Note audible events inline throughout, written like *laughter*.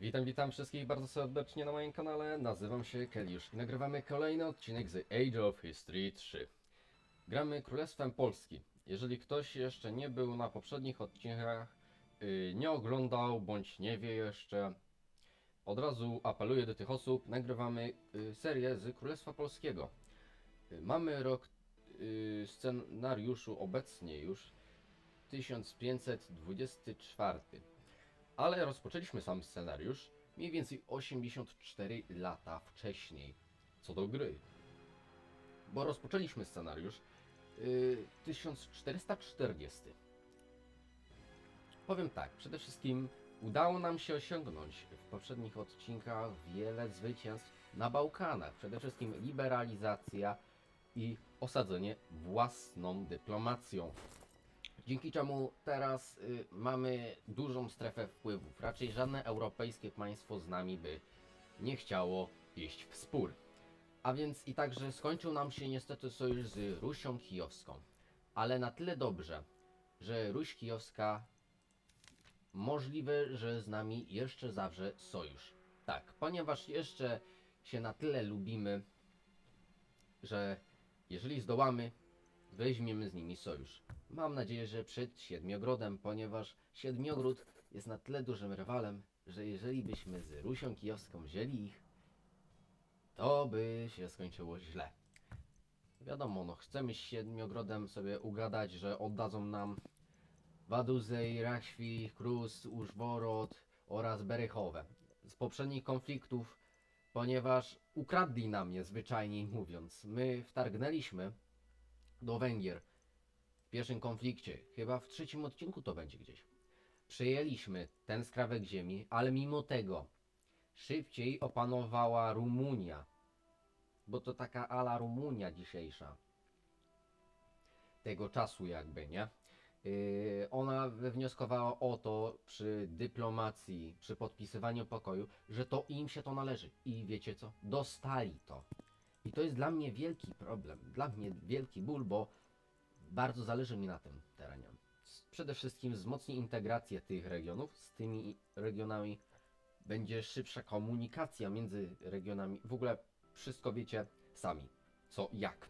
Witam, witam wszystkich bardzo serdecznie na moim kanale. Nazywam się Keliusz i nagrywamy kolejny odcinek z Age of History 3. Gramy Królestwem Polski. Jeżeli ktoś jeszcze nie był na poprzednich odcinkach, yy, nie oglądał bądź nie wie jeszcze, od razu apeluję do tych osób, nagrywamy yy, serię z Królestwa Polskiego. Yy, mamy rok scenariuszu obecnie już 1524. Ale rozpoczęliśmy sam scenariusz mniej więcej 84 lata wcześniej, co do gry. Bo rozpoczęliśmy scenariusz yy, 1440. Powiem tak, przede wszystkim udało nam się osiągnąć w poprzednich odcinkach wiele zwycięstw na Bałkanach. Przede wszystkim liberalizacja i osadzenie własną dyplomacją. Dzięki czemu teraz y, mamy dużą strefę wpływów. Raczej żadne europejskie państwo z nami by nie chciało iść w spór. A więc i także skończył nam się niestety sojusz z Rusią Kijowską. Ale na tyle dobrze, że Ruś Kijowska możliwe, że z nami jeszcze zawrze sojusz. Tak, ponieważ jeszcze się na tyle lubimy, że jeżeli zdołamy, weźmiemy z nimi sojusz. Mam nadzieję, że przed Siedmiogrodem, ponieważ Siedmiogród jest na tyle dużym rywalem, że jeżeli byśmy z Rusią Kijowską wzięli ich, to by się skończyło źle. Wiadomo, no chcemy z Siedmiogrodem sobie ugadać, że oddadzą nam Waduzej, Raświ, Krus, Użworod oraz Berychowe z poprzednich konfliktów, ponieważ ukradli nam je zwyczajniej mówiąc. My wtargnęliśmy do Węgier w pierwszym konflikcie, chyba w trzecim odcinku to będzie gdzieś. Przejęliśmy ten skrawek ziemi, ale mimo tego szybciej opanowała Rumunia, bo to taka ala Rumunia dzisiejsza. Tego czasu jakby, nie? Yy, ona wywnioskowała o to przy dyplomacji, przy podpisywaniu pokoju, że to im się to należy. I wiecie co? Dostali to. I to jest dla mnie wielki problem, dla mnie wielki ból, bo bardzo zależy mi na tym terenie. Przede wszystkim wzmocni integrację tych regionów z tymi regionami. Będzie szybsza komunikacja między regionami. W ogóle wszystko wiecie sami, co jak.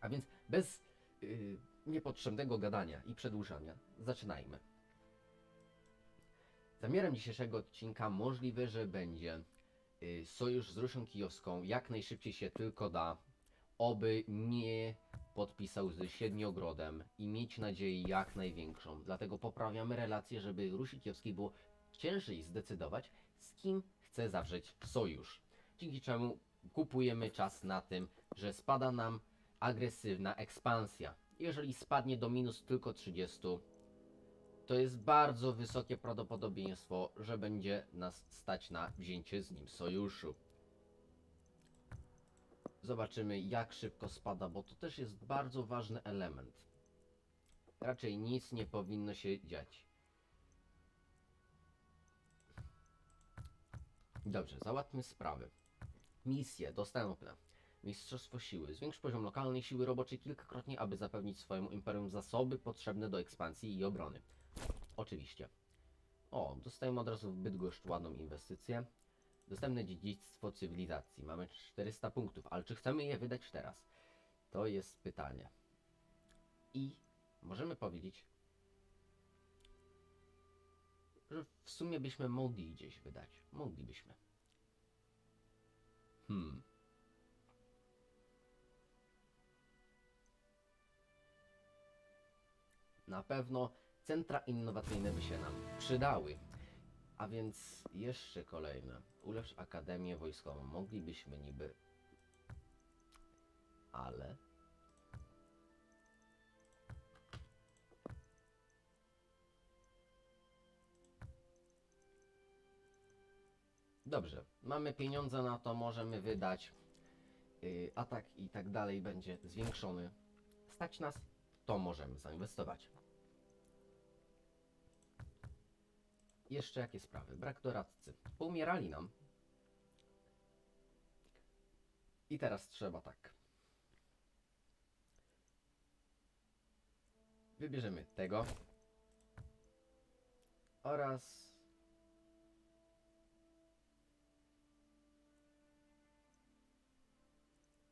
A więc bez yy, niepotrzebnego gadania i przedłużania, zaczynajmy. Zamiarem dzisiejszego odcinka możliwe, że będzie sojusz z Rusią Kijowską jak najszybciej się tylko da, oby nie podpisał z Siedmiogrodem i mieć nadzieję jak największą. Dlatego poprawiamy relacje, żeby Rusi Kijowskiej było ciężej zdecydować, z kim chce zawrzeć sojusz. Dzięki czemu kupujemy czas na tym, że spada nam agresywna ekspansja. Jeżeli spadnie do minus tylko 30, to jest bardzo wysokie prawdopodobieństwo, że będzie nas stać na wzięcie z nim sojuszu. Zobaczymy, jak szybko spada, bo to też jest bardzo ważny element. Raczej nic nie powinno się dziać. Dobrze, załatwmy sprawy. Misje dostępne. Mistrzostwo siły. Zwiększ poziom lokalnej siły roboczej kilkakrotnie, aby zapewnić swojemu imperium zasoby potrzebne do ekspansji i obrony. Oczywiście. O, dostajemy od razu w Bydgoszcz ładną inwestycję. Dostępne dziedzictwo cywilizacji. Mamy 400 punktów, ale czy chcemy je wydać teraz? To jest pytanie. I możemy powiedzieć, że w sumie byśmy mogli gdzieś wydać. Moglibyśmy. Hmm. Na pewno centra innowacyjne by się nam przydały. A więc jeszcze kolejne. Ulepsz Akademię Wojskową. Moglibyśmy niby. Ale. Dobrze, mamy pieniądze na to, możemy wydać. Yy, atak i tak dalej będzie zwiększony. Stać nas, to możemy zainwestować. Jeszcze jakie sprawy? Brak doradcy. Poumierali nam. I teraz trzeba tak. Wybierzemy tego. Oraz...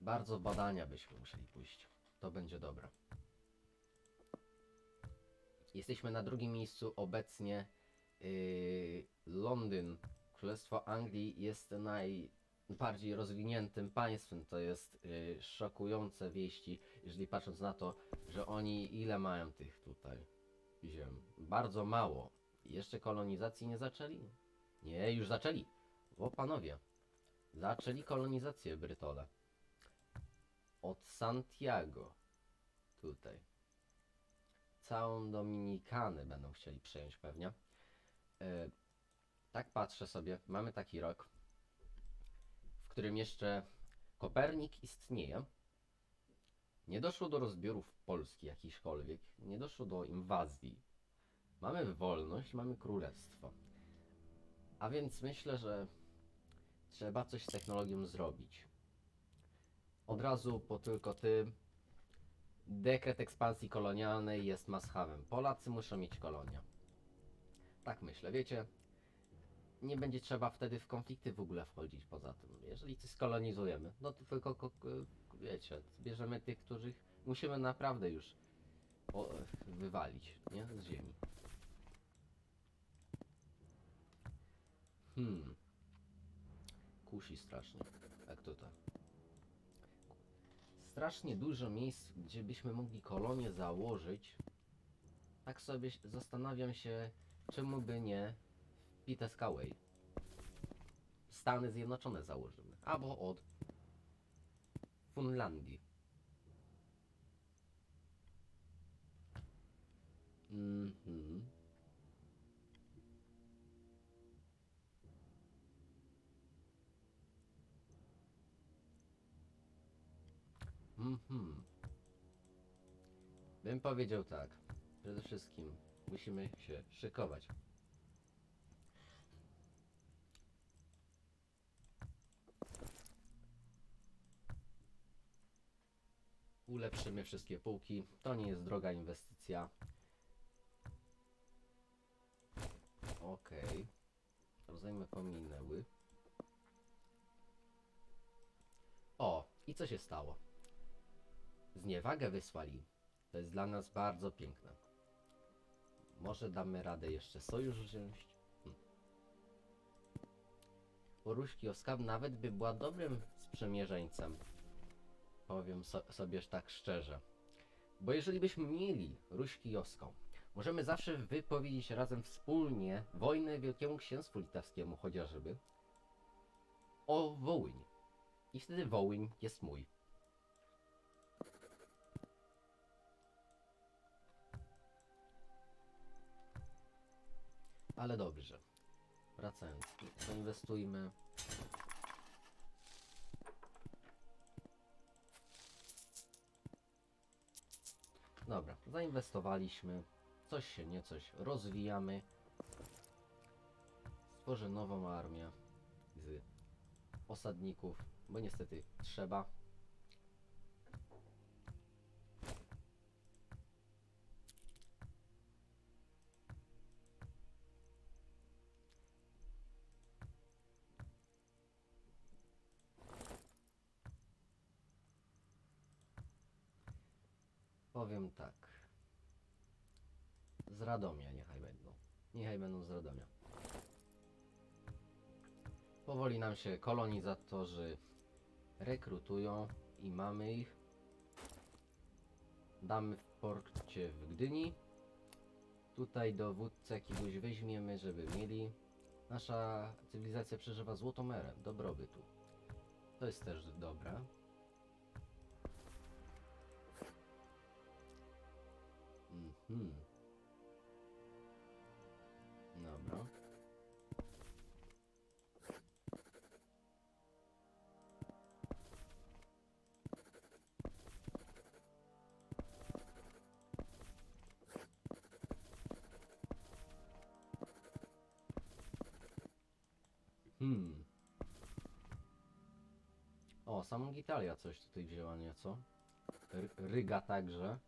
Bardzo badania byśmy musieli pójść. To będzie dobra. Jesteśmy na drugim miejscu obecnie Yy, Londyn, Królestwo Anglii jest najbardziej rozwiniętym państwem. To jest yy, szokujące wieści, jeżeli patrząc na to, że oni ile mają tych tutaj ziem? Bardzo mało. Jeszcze kolonizacji nie zaczęli? Nie, już zaczęli. O panowie, zaczęli kolonizację Brytole. Od Santiago. Tutaj. Całą Dominikanę będą chcieli przejąć pewnie. E, tak patrzę sobie, mamy taki rok, w którym jeszcze Kopernik istnieje. Nie doszło do rozbiorów Polski jakichkolwiek, nie doszło do inwazji. Mamy wolność, mamy królestwo. A więc myślę, że trzeba coś z technologią zrobić. Od razu po tylko tym dekret ekspansji kolonialnej jest must-have'em. Polacy muszą mieć kolonia. Tak myślę, wiecie. Nie będzie trzeba wtedy w konflikty w ogóle wchodzić poza tym. Jeżeli coś skolonizujemy, no to tylko, ko- ko- wiecie, bierzemy tych, których musimy naprawdę już wywalić, nie? Z ziemi. Hmm. Kusi strasznie. Jak tutaj. Strasznie dużo miejsc, gdzie byśmy mogli kolonie założyć. Tak sobie zastanawiam się, czemu by nie Pitaskaway. Stany Zjednoczone założymy. Albo od Funlandii. Mhm. Mhm. Bym powiedział tak. Przede wszystkim musimy się szykować. Ulepszymy wszystkie półki. To nie jest droga inwestycja. Okej. Rozejmy pominęły. O, i co się stało? Zniewagę wysłali. To jest dla nas bardzo piękne. Może damy radę jeszcze sojusz wziąć? Hm. Poruszki Oskar nawet by była dobrym sprzymierzeńcem. Powiem so sobie tak szczerze. Bo jeżeli byśmy mieli Ruśki Joską, możemy zawsze wypowiedzieć razem wspólnie wojnę Wielkiemu Księstwu Litewskiemu chociażby o Wołyń. I wtedy Wołyń jest mój. Ale dobrze. Wracając, zainwestujmy. Dobra, zainwestowaliśmy. Coś się nie coś rozwijamy. Stworzę nową armię z osadników, bo niestety trzeba. Powiem tak. Z Radomia niechaj będą. Niechaj będą z Radomia. Powoli nam się kolonizatorzy rekrutują i mamy ich. Damy w porcie w Gdyni. Tutaj dowódcę jakiegoś weźmiemy, żeby mieli. Nasza cywilizacja przeżywa złotą dobrobytu. To jest też dobre. Mhm. Dobra. Hmm. O, samą Gitalia coś tutaj wzięła nieco. R Ryga także.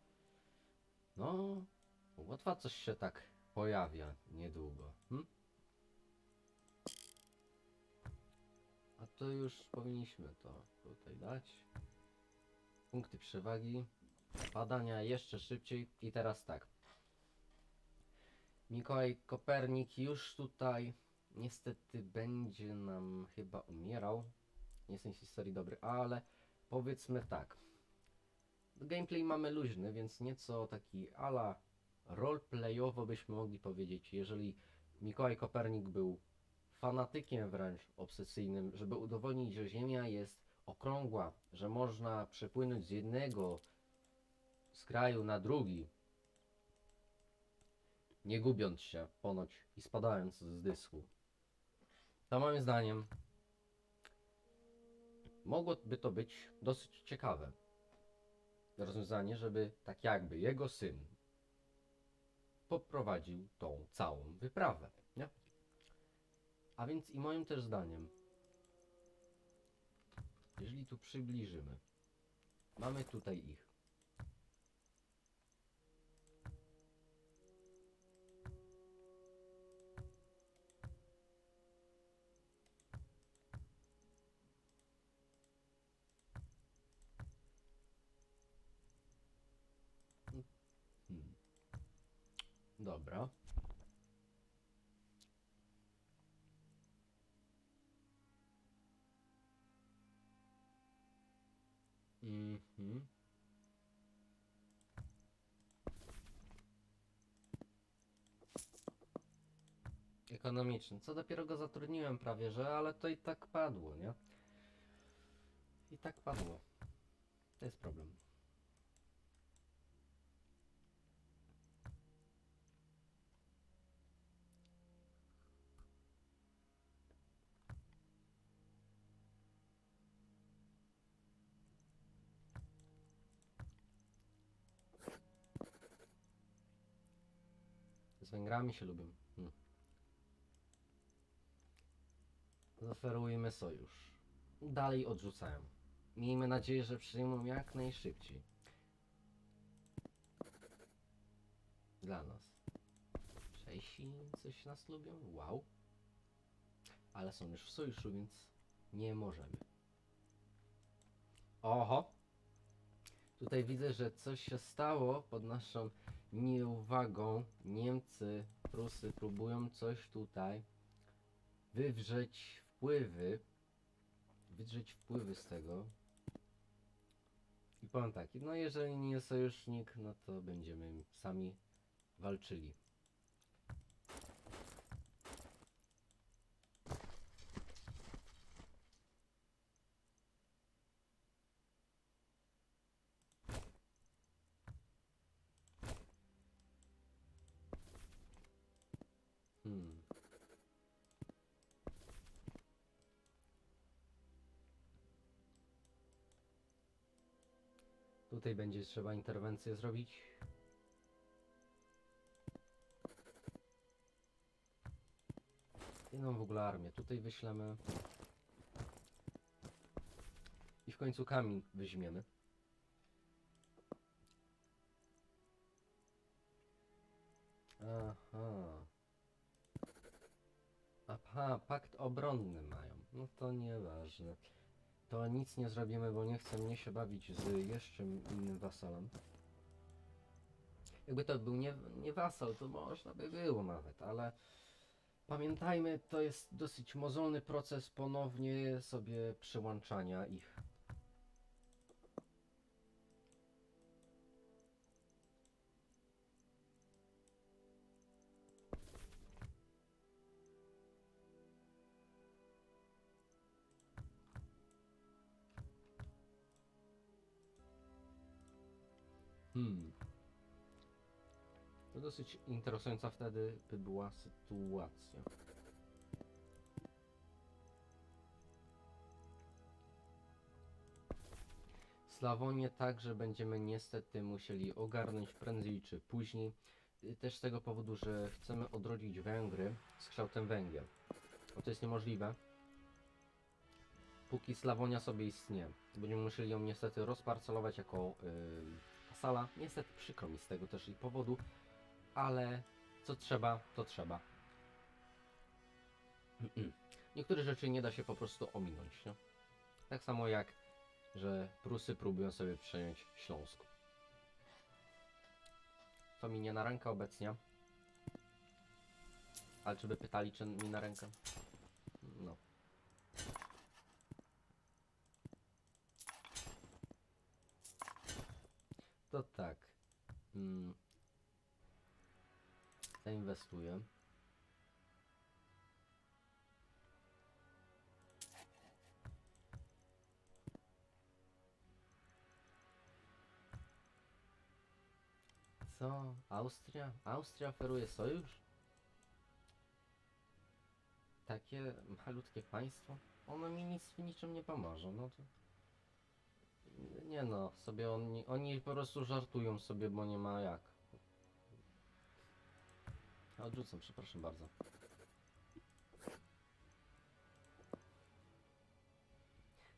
No, Łotwa coś się tak pojawia niedługo. Hm? A to już powinniśmy to tutaj dać. Punkty przewagi. Badania jeszcze szybciej. I teraz tak. Mikołaj Kopernik już tutaj niestety będzie nam chyba umierał. Nie jestem z historii dobry, ale powiedzmy tak. Gameplay mamy luźny, więc nieco taki ala roleplayowo byśmy mogli powiedzieć. Jeżeli Mikołaj Kopernik był fanatykiem wręcz obsesyjnym, żeby udowodnić, że Ziemia jest okrągła, że można przepłynąć z jednego z kraju na drugi, nie gubiąc się ponoć i spadając z dysku. To moim zdaniem mogłoby to być dosyć ciekawe rozwiązanie, żeby tak jakby jego syn poprowadził tą całą wyprawę, nie? A więc i moim też zdaniem, jeżeli tu przybliżymy, mamy tutaj ich. Dobra. Mhm. Ekonomiczny. Co dopiero go zatrudniłem prawie, że, ale to i tak padło, nie? I tak padło. To jest problem. Węgrami się lubią. Hmm. Zaoferujmy sojusz. Dalej odrzucają. Miejmy nadzieję, że przyjmą jak najszybciej. Dla nas. Czesi coś nas lubią? Wow. Ale są już w sojuszu, więc nie możemy. Oho! Tutaj widzę, że coś się stało pod naszą nieuwagą. Niemcy, Prusy próbują coś tutaj wywrzeć wpływy. Wydrzeć wpływy z tego. I powiem tak, no jeżeli nie sojusznik, no to będziemy sami walczyli. Tutaj będzie trzeba interwencję zrobić. Jedną w ogóle armię. Tutaj wyślemy. I w końcu kamień weźmiemy. Aha. Aha, pakt obronny mają. No to nieważne. To nic nie zrobimy, bo nie chcę mnie się bawić z jeszcze innym wasalem. Jakby to był nie, nie wasal, to można by było nawet, ale pamiętajmy, to jest dosyć mozolny proces ponownie sobie przyłączania ich. Dosyć interesująca wtedy by była sytuacja. Slawonię także będziemy niestety musieli ogarnąć prędzej czy później. Y, Też z tego powodu, że chcemy odrodzić Węgry z kształtem Węgier. Bo to jest niemożliwe. Póki Slawonia sobie istnieje. Będziemy musieli ją niestety rozparcelować jako yy, sala. Niestety przykro mi z tego też i powodu, ale co trzeba, to trzeba. Niektóre rzeczy nie da się po prostu ominąć. Nie? Tak samo jak że Prusy próbują sobie przejąć Śląsk. To mi nie na rękę obecnie. Ale czy by pytali, czy mi na rękę? No. To tak. Mm. Zainwestuję. Co? Austria? Austria oferuje sojusz? Takie malutkie państwo? Ono mi nic w niczym nie pomoże, no to... Nie no, sobie oni, oni po prostu żartują sobie, bo nie ma jak. Odrzucam, przepraszam bardzo.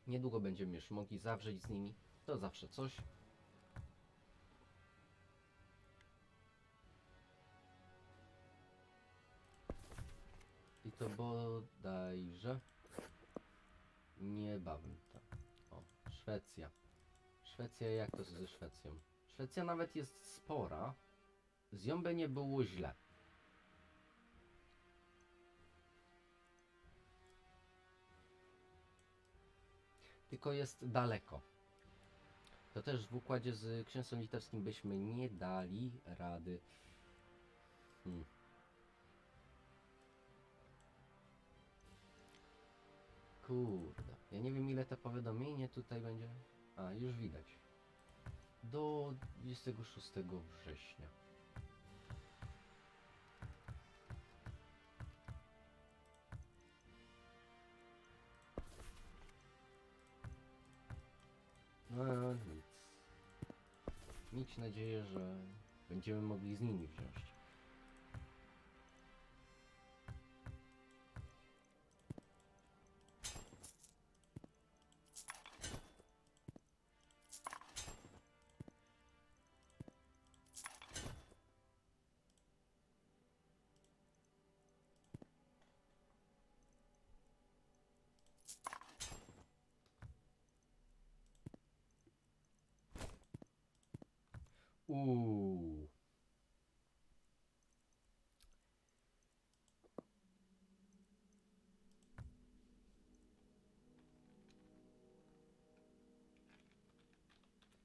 Niedługo będziemy już mogli zawrzeć z nimi. To zawsze coś. I to bodajże niebawem. Tak. O, Szwecja. Szwecja, jak to ze Szwecją? Szwecja nawet jest spora. Z nią by nie było źle. Tylko jest daleko. To też w układzie z księstwem litewskim byśmy nie dali rady. Hmm. Kurde, ja nie wiem ile to powiadomienie tutaj będzie. A, już widać. Do 26 września. No nic. Mieć nadzieję, że będziemy mogli z nimi wziąć. Uuu.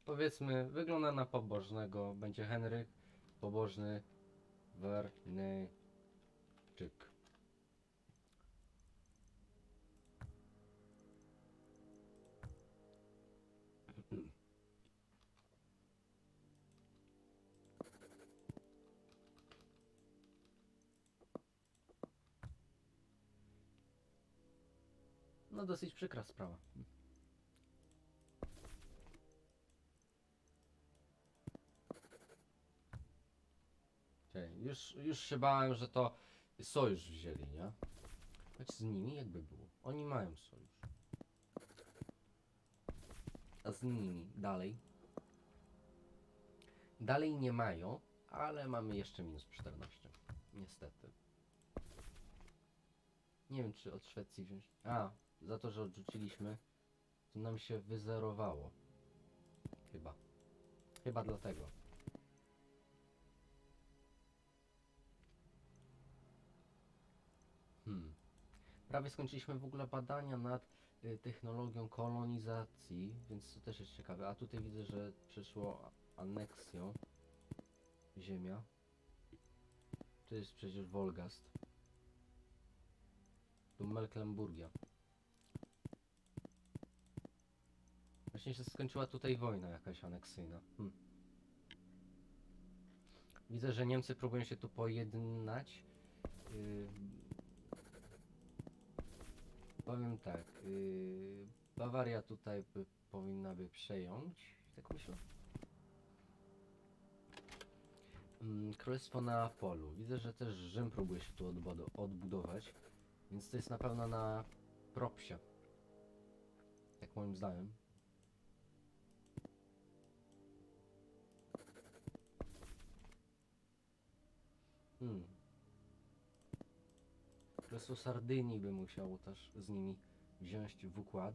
Powiedzmy, wygląda na pobożnego. Będzie Henryk, pobożny Wernyczyk. No dosyć przykra sprawa. Czekaj, Już, już się bałem, że to sojusz wzięli, nie? Choć z nimi jakby było. Oni mają sojusz. A z nimi dalej. Dalej nie mają, ale mamy jeszcze minus 14. Niestety. Nie wiem, czy od Szwecji wziąć. A, za to, że odrzuciliśmy, to nam się wyzerowało. Chyba. Chyba dlatego. Hmm. Prawie skończyliśmy w ogóle badania nad y, technologią kolonizacji, więc to też jest ciekawe. A tutaj widzę, że przyszło aneksją ziemia. To jest przecież Wolgast. Tu Mecklenburgia. Właśnie się skończyła tutaj wojna jakaś aneksyjna. Hmm. Widzę, że Niemcy próbują się tu pojednać. Yy... Powiem tak. Yy... Bawaria tutaj by, powinna by przejąć. Tak myślę. Mm, Królestwo Neapolu. Widzę, że też Rzym próbuje się tu odbudo- odbudować. Więc to jest na pewno na propsie. Jak moim zdaniem. Hmm. Królestwo Sardynii by musiało też z nimi wziąć w układ.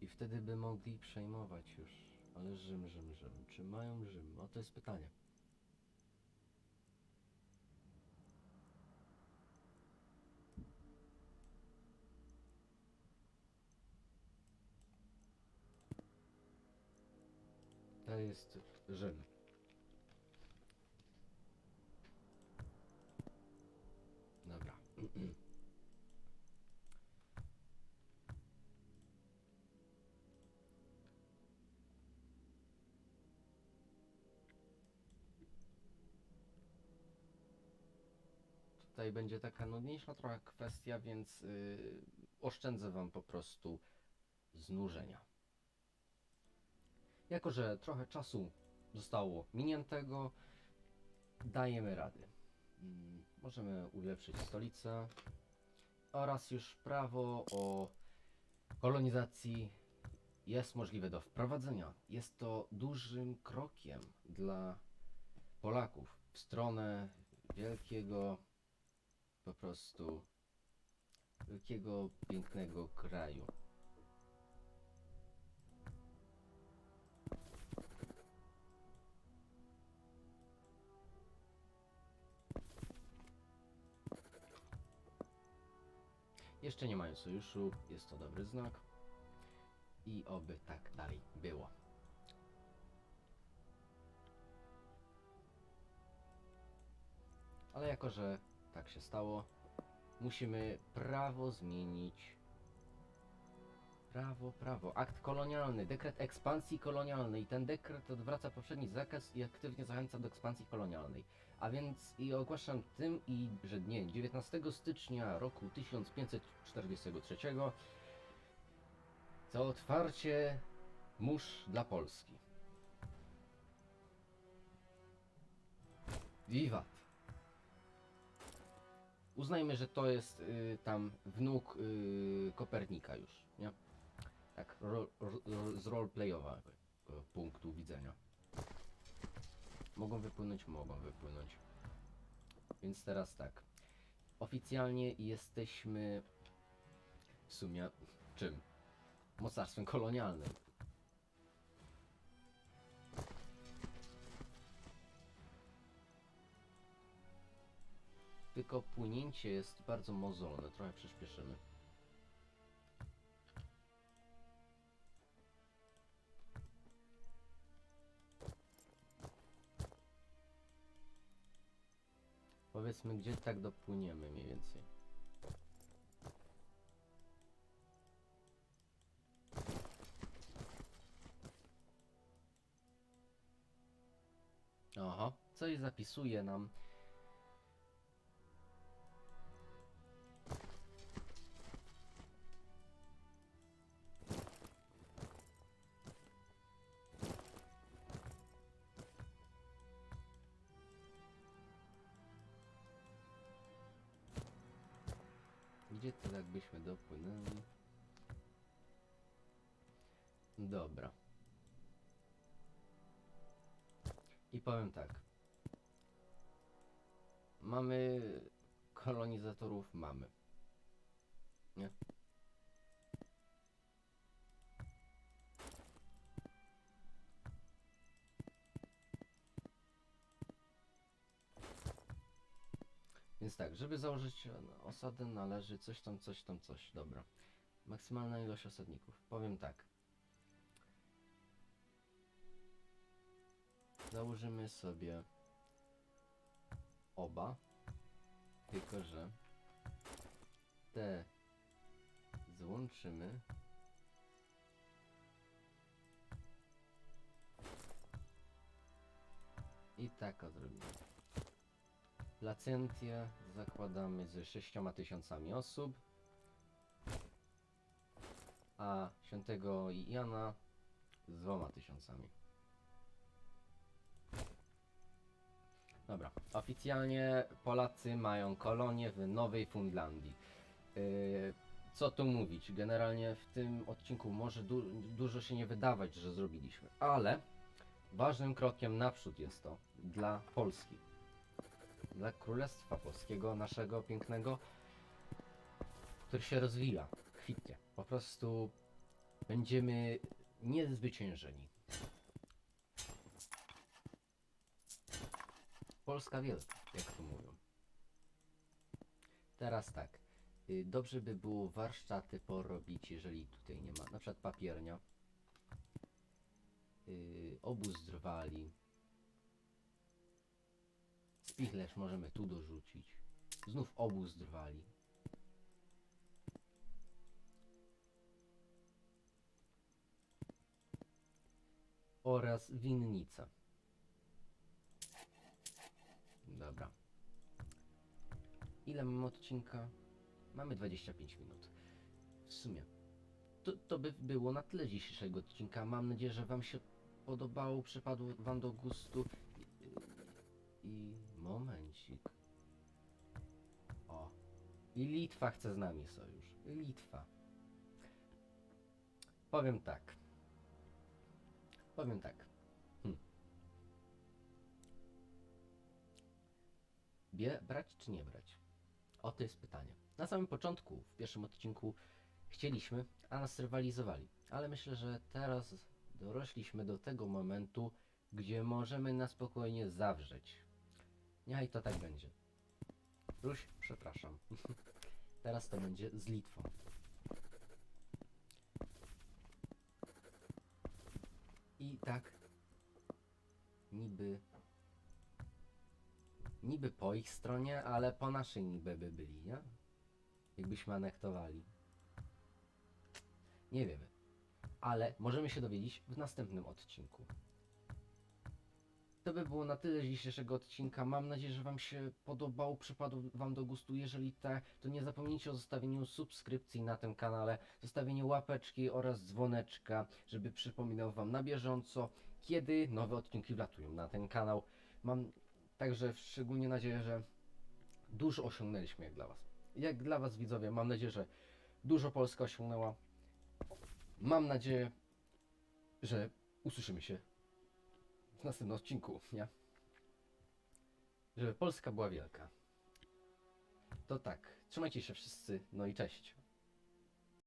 I wtedy by mogli przejmować już. Ale Rzym, Rzym, Rzym. Czy mają Rzym? O to jest pytanie. To jest Rzym. Tutaj będzie taka nudniejsza trochę kwestia, więc yy, oszczędzę Wam po prostu znużenia. Jako, że trochę czasu zostało miniętego, dajemy rady. Mm, Możemy ulepszyć stolicę oraz już prawo o kolonizacji jest możliwe do wprowadzenia. Jest to dużym krokiem dla Polaków w stronę wielkiego, po prostu wielkiego, pięknego kraju. Jeszcze nie mają sojuszu, jest to dobry znak. I oby tak dalej było. Ale jako, że tak się stało, musimy prawo zmienić. Prawo, prawo. Akt kolonialny, dekret ekspansji kolonialnej. Ten dekret odwraca poprzedni zakaz i aktywnie zachęca do ekspansji kolonialnej. A więc i ogłaszam tym, i że dnie 19 stycznia roku 1543 za otwarcie mórz dla Polski. Wiwat. Uznajmy, że to jest y, tam wnuk y, Kopernika już, nie? Tak, ro, ro, ro, z roleplayowego punktu widzenia. Mogą wypłynąć, mogą wypłynąć. Więc teraz tak. Oficjalnie jesteśmy w sumie czym? Mocarstwem kolonialnym. Tylko płynięcie jest bardzo mozolne, trochę przyspieszymy. Powiedzmy, gdzie tak dopłyniemy mniej więcej. Aha, coś zapisuje nam. Gdzie to tak byśmy dopłynęli? Dobra. I powiem tak. Mamy kolonizatorów, mamy. Nie? Tak, żeby założyć e, osadę należy coś tam, coś tam, coś. Dobra. Maksymalna ilość osadników. Powiem tak. Założymy sobie oba. Tylko, że te złączymy. I tak odrobimy. Placentię zakładamy z 6 tysiącami osób. A świętego Jana z dwoma tysiącami. Dobra, oficjalnie Polacy mają kolonię w Nowej Fundlandii. Yy, co tu mówić? Generalnie w tym odcinku może du dużo się nie wydawać, że zrobiliśmy, ale ważnym krokiem naprzód jest to dla Polski dla Królestwa Polskiego, naszego pięknego, który się rozwija, kwitnie. Po prostu będziemy niezwyciężeni. Polska wielka, jak to mówią. Teraz tak. y, Dobrze by było warsztaty porobić, jeżeli tutaj nie ma. Na przykład papiernia. Yy, obóz drwali. Spichlerz możemy tu dorzucić. Znów obóz drwali. Oraz winnica. Dobra. Ile mamy odcinka? Mamy 25 minut. W sumie. To, to by było na tyle dzisiejszego odcinka. Mam nadzieję, że Wam się podobało, przypadło Wam do gustu. I, i momencik. O. I Litwa chce z nami sojusz. Litwa. Powiem tak. Powiem tak. Hm. Bie, brać czy nie brać? O jest pytanie. Na samym początku, w pierwszym odcinku, chcieliśmy, a nas rywalizowali. Ale myślę, że teraz dorośliśmy do tego momentu, gdzie możemy na spokojnie zawrzeć. Niechaj to tak będzie. Ruś, przepraszam. *laughs* teraz to będzie z Litwą. I tak niby niby po ich stronie, ale po naszej niby by byli, nie? Jakbyśmy anektowali. Nie wiemy. Ale możemy się dowiedzieć w następnym odcinku. To by było na tyle dzisiejszego odcinka. Mam nadzieję, że Wam się podobał, przypadł Wam do gustu. Jeżeli tak, to nie zapomnijcie o zostawieniu subskrypcji na tym kanale, zostawieniu łapeczki oraz dzwoneczka, żeby przypominał Wam na bieżąco, kiedy nowe odcinki wlatują na ten kanał. Mam także szczególnie nadzieję, że dużo osiągnęliśmy jak dla Was. Jak dla Was widzowie, mam nadzieję, że dużo Polska osiągnęła. Mam nadzieję, że usłyszymy się w następnym odcinku, nie? Żeby Polska była wielka. To tak, trzymajcie się wszyscy, no i cześć.